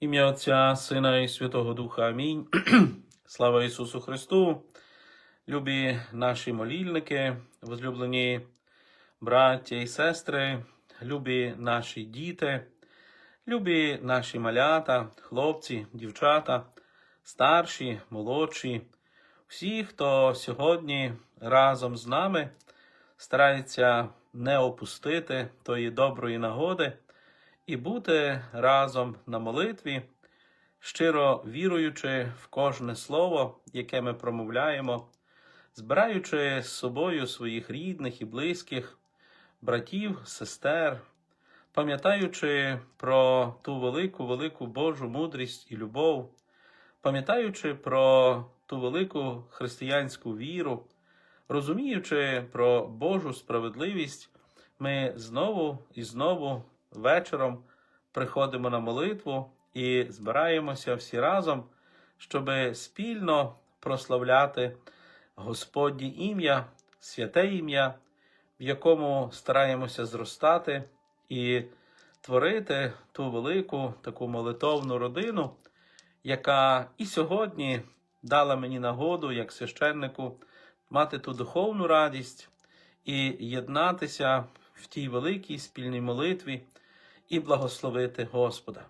Ім'я Отця, Сина і Святого Духа. Амінь. Слава Ісусу Христу, любі наші молільники, возлюблені браття і сестри, любі наші діти, любі наші малята, хлопці, дівчата, старші, молодші, всі, хто сьогодні разом з нами старається не опустити тої доброї нагоди і бути разом на молитві, щиро віруючи в кожне слово, яке ми промовляємо, збираючи з собою своїх рідних і близьких, братів, сестер, пам'ятаючи про ту велику, велику Божу мудрість і любов, пам'ятаючи про ту велику християнську віру, розуміючи про Божу справедливість, ми знову і знову вечором приходимо на молитву і збираємося всі разом, щоб спільно прославляти Господнє ім'я, святе ім'я, в якому стараємося зростати і творити ту велику таку молитовну родину, яка і сьогодні дала мені нагоду, як священнику, мати ту духовну радість і єднатися в тій великій спільній молитві і благословити Господа.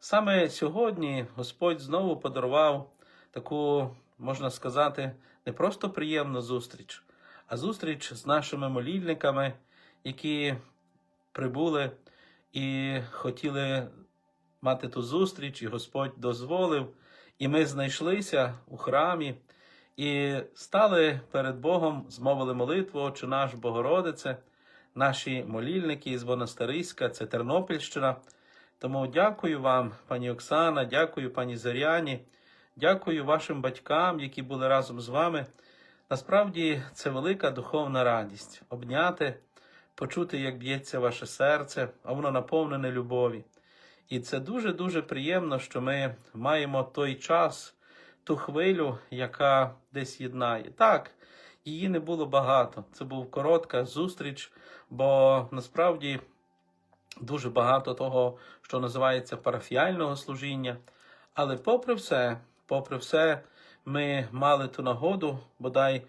Саме сьогодні Господь знову подарував таку, можна сказати, не просто приємну зустріч, а зустріч з нашими молільниками, які прибули і хотіли мати ту зустріч, і Господь дозволив, і ми знайшлися у храмі і стали перед Богом, змовили молитву, Отче наш Богородице, наші молільники з Монастириська, це Тернопільщина. Тому дякую вам, пані Оксана, дякую пані Зоряні, дякую вашим батькам, які були разом з вами. Насправді це велика духовна радість обняти, почути, як б'ється ваше серце, а воно наповнене любові. І це дуже-дуже приємно, що ми маємо той час, ту хвилю, яка десь єднає. Так, її не було багато. Це була коротка зустріч, бо насправді дуже багато того, що називається парафіального служіння. Але попри все, попри все, ми мали ту нагоду, бодай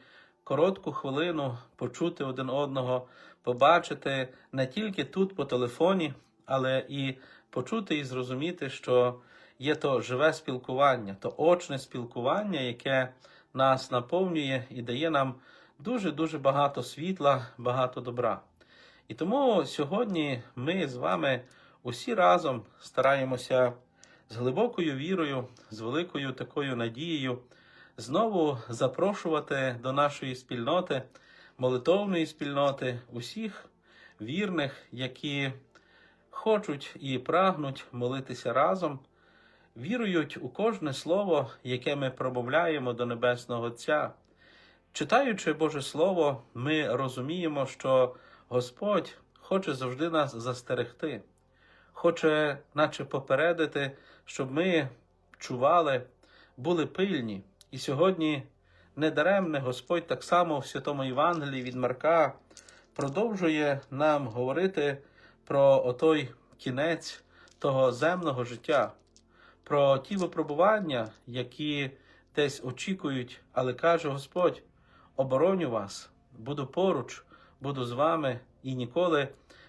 коротку хвилину почути один одного, побачити не тільки тут по телефоні, але і почути і зрозуміти, що є то живе спілкування, то очне спілкування, яке нас наповнює і дає нам дуже-дуже багато світла, багато добра. І тому сьогодні ми з вами усі разом стараємося з глибокою вірою, з великою такою надією знову запрошувати до нашої спільноти, молитовної спільноти, усіх вірних, які хочуть і прагнуть молитися разом, вірують у кожне слово, яке ми промовляємо до Небесного Отця. Читаючи Боже Слово, ми розуміємо, що Господь хоче завжди нас застерегти, хоче, наче попередити, щоб ми чували, були пильні. І сьогодні недаремне Господь так само в Святому Євангелії від Марка продовжує нам говорити про отой кінець того земного життя, про ті випробування, які десь очікують, але каже Господь: обороню вас, буду поруч, буду з вами і ніколи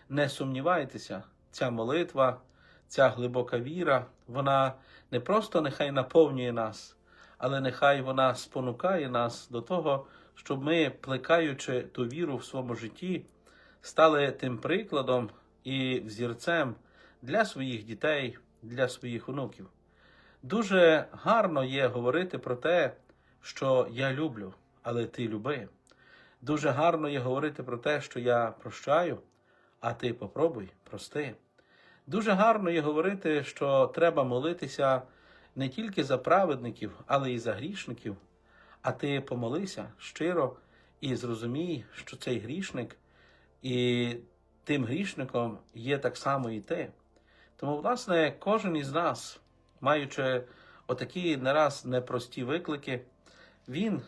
не сумнівайтеся, ця молитва, ця глибока віра, вона не просто нехай наповнює нас, але нехай вона спонукає нас до того, щоб ми, плекаючи ту віру в своєму житті, стали тим прикладом і взірцем для своїх дітей, для своїх онуків. Дуже гарно є говорити про те, що я люблю, але ти люби. Дуже гарно є говорити про те, що я прощаю, а ти попробуй прости. Дуже гарно є говорити, що треба молитися не тільки за праведників, але й за грішників. А ти помолися щиро і зрозумій, що цей грішник і тим грішником є так само і ти. Тому, власне, кожен із нас, маючи отакі не раз непрості виклики, він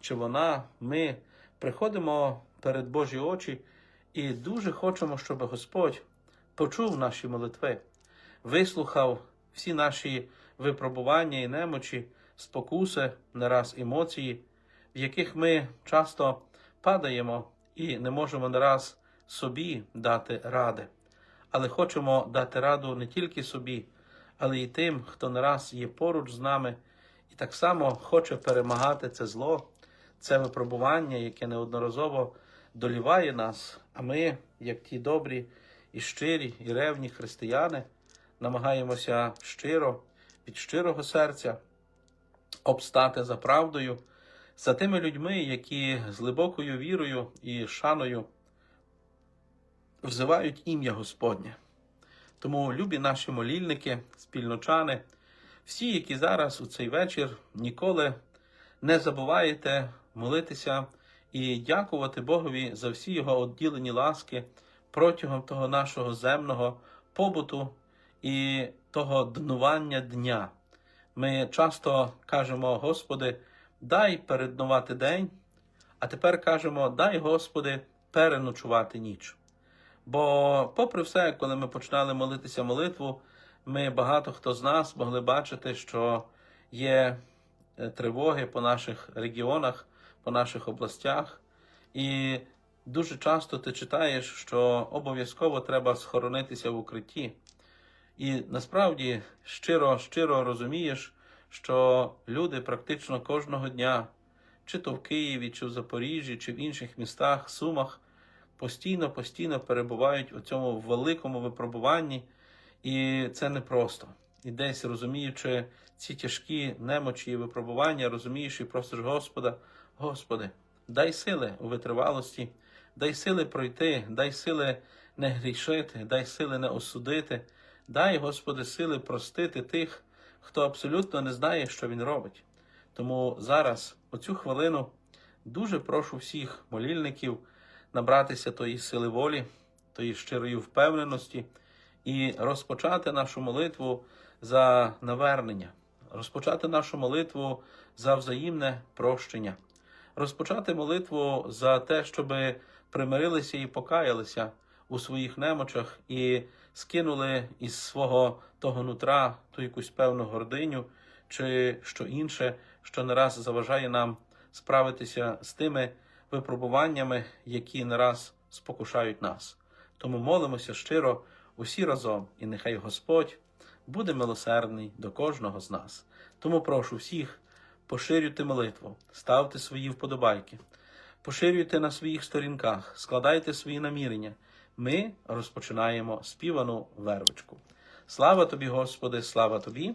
чи вона, ми приходимо перед Божі очі і дуже хочемо, щоб Господь почув наші молитви, вислухав всі наші випробування і немочі, спокуси, не раз емоції, в яких ми часто падаємо і не можемо не раз собі дати ради. Але хочемо дати раду не тільки собі, але й тим, хто не раз є поруч з нами, і так само хоче перемагати це зло, це випробування, яке неодноразово доліває нас. А ми, як ті добрі і щирі, і ревні християни, намагаємося щиро, від щирого серця обстати за правдою, за тими людьми, які з глибокою вірою і шаною взивають ім'я Господнє. Тому, любі наші молільники, спільночани, всі, які зараз у цей вечір ніколи не забуваєте молитися і дякувати Богові за всі його одділені ласки протягом того нашого земного побуту і того днування дня. Ми часто кажемо, Господи, дай переднувати день, а тепер кажемо, дай, Господи, переночувати ніч. Бо, попри все, коли ми починали молитися молитву, ми багато хто з нас могли бачити, що є е, тривоги по наших регіонах, по наших областях. І дуже часто ти читаєш, що обов'язково треба схоронитися в укритті. І насправді щиро, щиро розумієш, що люди практично кожного дня, чи то в Києві, чи в Запоріжжі, чи в інших містах, Сумах, постійно, постійно перебувають у цьому великому випробуванні, і це непросто. І десь розуміючи ці тяжкі немочі і випробування, розумієш і просиш Господа, Господи, дай сили у витривалості, дай сили пройти, дай сили не грішити, дай сили не осудити, дай, Господи, сили простити тих, хто абсолютно не знає, що він робить. Тому зараз, оцю хвилину, дуже прошу всіх молільників набратися тої сили волі, тої щирої впевненості і розпочати нашу молитву за навернення, розпочати нашу молитву за взаємне прощення, розпочати молитву за те, щоб примирилися і покаялися у своїх немочах і скинули із свого того нутра ту якусь певну гординю чи що інше, що не раз заважає нам справитися з тими випробуваннями, які не раз спокушають нас. Тому молимося щиро усі разом, і нехай Господь буде милосердний до кожного з нас. Тому прошу всіх поширюйте молитву, ставте свої вподобайки, поширюйте на своїх сторінках, складайте свої намірення. Ми розпочинаємо співану вервичку. Слава тобі, Господи, слава тобі!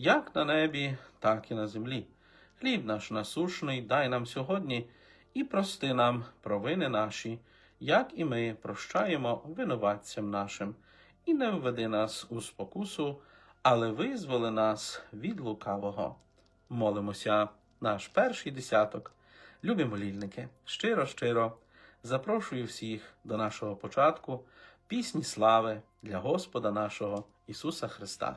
як на небі, так і на землі. Хліб наш насушний дай нам сьогодні і прости нам провини наші, як і ми прощаємо винуватцям нашим, і не введи нас у спокусу, але визволи нас від лукавого. Молимося, наш перший десяток. Любі молільники, щиро, щиро запрошую всіх до нашого початку пісні слави для Господа нашого Ісуса Христа.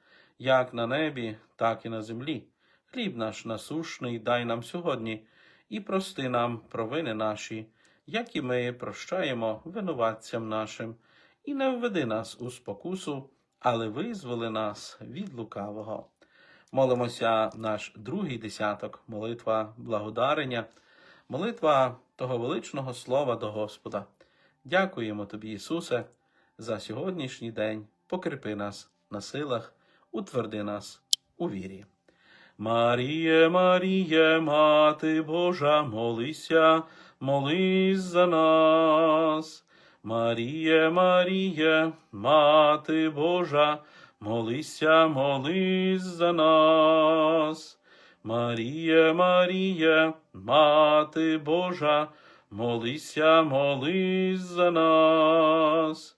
як на небі, так і на землі. Хліб наш насушний дай нам сьогодні, і прости нам провини наші, як і ми прощаємо винуватцям нашим, і не введи нас у спокусу, але визволи нас від лукавого. Молимося наш другий десяток, молитва благодарення, молитва того величного слова до Господа. Дякуємо Тобі, Ісусе, за сьогоднішній день. Покріпи нас на силах, утверди нас у вірі. Маріє, Маріє, Мати Божа, молися, молись за нас. Маріє, Маріє, Мати Божа, молися, молись за нас. Маріє, Маріє, Мати Божа, молися, молись за нас.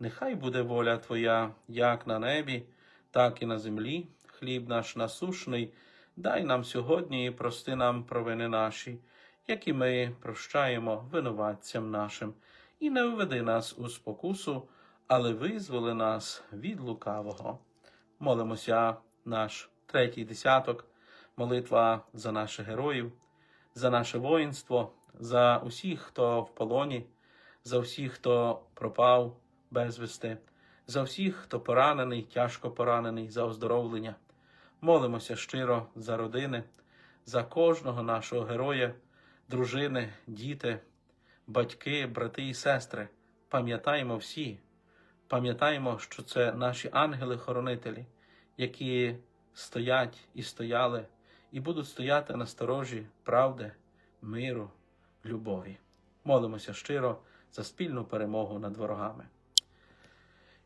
нехай буде воля Твоя, як на небі, так і на землі. Хліб наш насушний, дай нам сьогодні і прости нам провини наші, як і ми прощаємо винуватцям нашим, і не введи нас у спокусу, але визволи нас від лукавого. Молимося наш третій десяток, молитва за наших героїв, за наше воїнство, за усіх, хто в полоні, за всіх, хто пропав безвісти, за всіх, хто поранений, тяжко поранений, за оздоровлення. Молимося щиро за родини, за кожного нашого героя, дружини, діти, батьки, брати і сестри. Пам'ятаємо всі, пам'ятаємо, що це наші ангели-хоронителі, які стоять і стояли, і будуть стояти на сторожі правди, миру, любові. Молимося щиро за спільну перемогу над ворогами.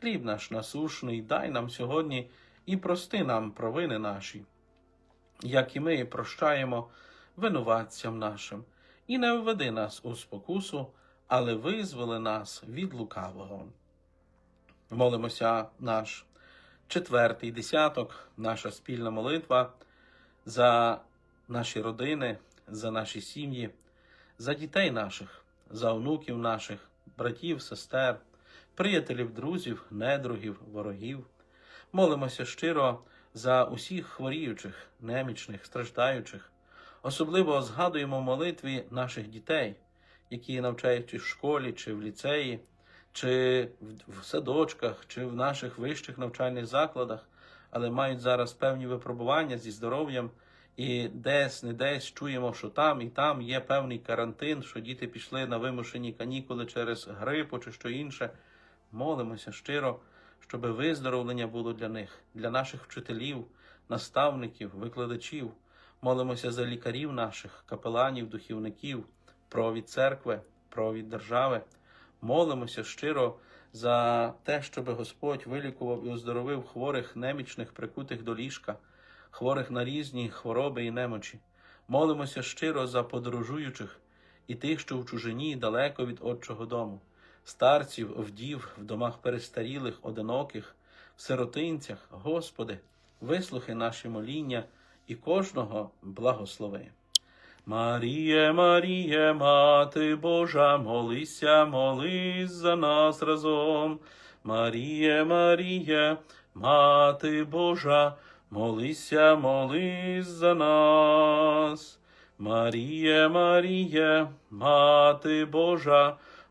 Хліб наш насушний, дай нам сьогодні і прости нам провини наші, як і ми прощаємо винуватцям нашим, і не введи нас у спокусу, але визволи нас від лукавого. Молимося наш четвертий десяток, наша спільна молитва за наші родини, за наші сім'ї, за дітей наших, за онуків наших, братів, сестер, приятелів, друзів, недругів, ворогів. Молимося щиро за усіх хворіючих, немічних, страждаючих. Особливо згадуємо молитві наших дітей, які навчаються в школі чи в ліцеї, чи в- садочках, чи в наших вищих навчальних закладах, але мають зараз певні випробування зі здоров'ям, і десь не десь чуємо, що там і там є певний карантин, що діти пішли на вимушені канікули через грипу чи що інше. Молимося щиро, щоб виздоровлення було для них, для наших вчителів, наставників, викладачів. Молимося за лікарів наших, капеланів, духівників, провід церкви, провід держави. Молимося щиро за те, щоб Господь вилікував і оздоровив хворих, немічних, прикутих до ліжка, хворих на різні хвороби і немочі. Молимося щиро за подорожуючих і тих, що в чужині далеко від Отчого дому, старців, вдів, в домах перестарілих, одиноких, в сиротинцях. Господи, вислухай наші моління і кожного благослови. Маріє, Маріє, Мати Божа, молися, молись за нас разом. Маріє, Маріє, Мати Божа, молися, молись за нас. Маріє, Маріє, Мати Божа,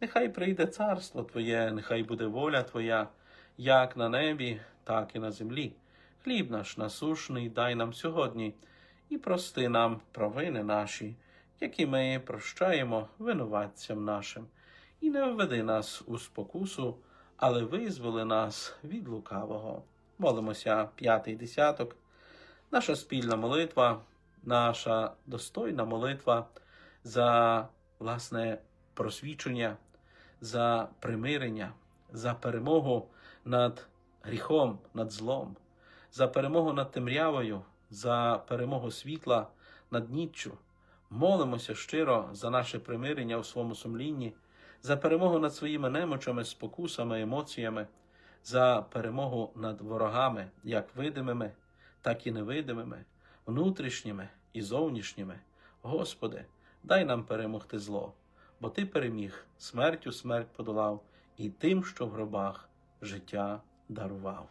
нехай прийде царство Твоє, нехай буде воля Твоя, як на небі, так і на землі. Хліб наш насушний дай нам сьогодні, і прости нам провини наші, які ми прощаємо винуватцям нашим, і не введи нас у спокусу, але визволи нас від лукавого. Молимося п'ятий десяток, наша спільна молитва, наша достойна молитва за власне просвічення, за примирення, за перемогу над гріхом, над злом, за перемогу над темрявою, за перемогу світла над ніччю. Молимося щиро за наше примирення у своєму сумлінні, за перемогу над своїми немочами, спокусами, емоціями, за перемогу над ворогами, як видимими, так і невидимими, внутрішніми і зовнішніми. Господи, дай нам перемогти зло, бо Ти переміг, смертю смерть подолав, і тим, що в гробах життя дарував.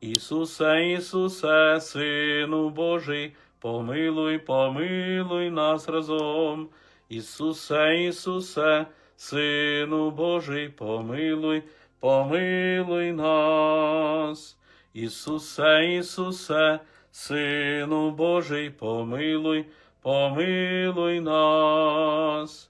Ісусе, Ісусе, Сину Божий, помилуй, помилуй нас разом. Ісусе, Ісусе, Сину Божий, помилуй, помилуй нас. Ісусе, Ісусе, Сину Божий, помилуй, помилуй нас.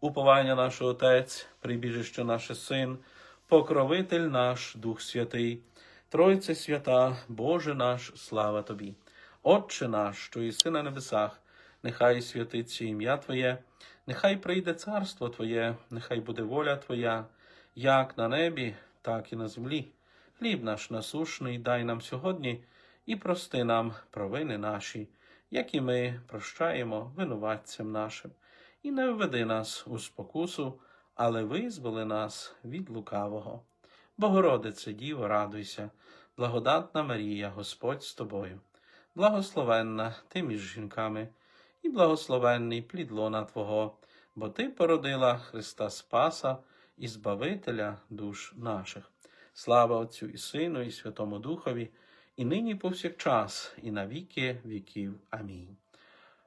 Уповання наш Отець, прибіжище наше Син, покровитель наш, Дух Святий, Тройце свята, Боже наш, слава Тобі. Отче наш, що єси на небесах, нехай святиться ім'я Твоє, нехай прийде царство Твоє, нехай буде воля Твоя, як на небі, так і на землі. Хліб наш насушний дай нам сьогодні і прости нам провини наші, як і ми прощаємо винуватцям нашим. І не введи нас у спокусу, але визволи нас від лукавого. Богородице, Діво, радуйся, благодатна Марія, Господь з тобою, благословенна ти між жінками, і благословенний плід лона Твого, бо Ти породила Христа Спаса і Збавителя душ наших. Слава Отцю і Сину, і Святому Духові, і нині повсякчас, і на віки віків. Амінь.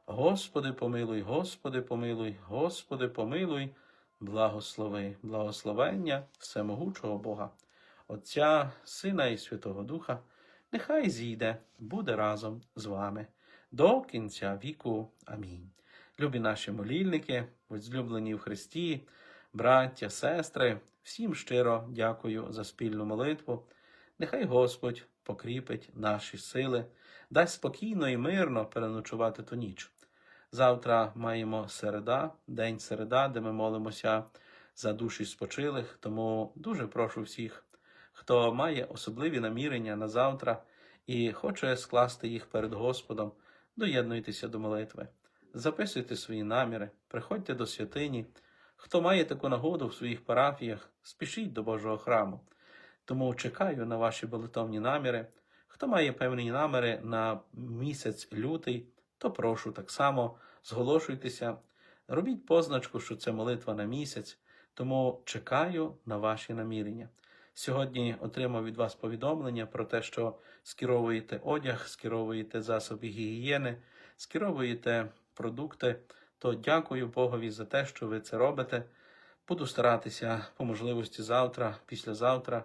Господи, помилуй, Господи, помилуй, Господи, помилуй, благослови, благословення всемогучого Бога, Отця, Сина і Святого Духа, нехай зійде, буде разом з вами до кінця віку. Амінь. Любі наші молільники, возлюблені в Христі, браття, сестри, всім щиро дякую за спільну молитву. Нехай Господь покріпить наші сили, дасть спокійно і мирно переночувати ту ніч. Завтра маємо середа, день середа, де ми молимося за душі спочилих. Тому дуже прошу всіх, хто має особливі намірення на завтра і хоче скласти їх перед Господом, доєднуйтеся до молитви, записуйте свої наміри, приходьте до святині. Хто має таку нагоду в своїх парафіях, спішіть до Божого храму. Тому чекаю на ваші молитовні наміри. Хто має певні наміри на місяць лютий, то прошу так само зголошуйтеся, робіть позначку, що це молитва на місяць, тому чекаю на ваші намірення. Сьогодні отримав від вас повідомлення про те, що скеровуєте одяг, скеровуєте засоби гігієни, скеровуєте продукти. То дякую Богові за те, що ви це робите. Буду старатися по можливості завтра, післязавтра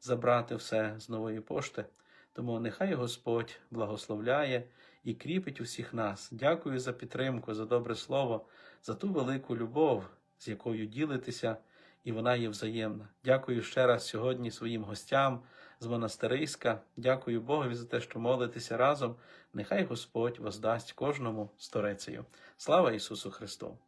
забрати все з нової пошти. Тому нехай Господь благословляє і кріпить усіх нас. Дякую за підтримку, за добре слово, за ту велику любов, з якою ділитеся, і вона є взаємна. Дякую ще раз сьогодні своїм гостям з монастириська. Дякую Богові за те, що молитеся разом. Нехай Господь воздасть кожному сторецею. Слава Ісусу Христу!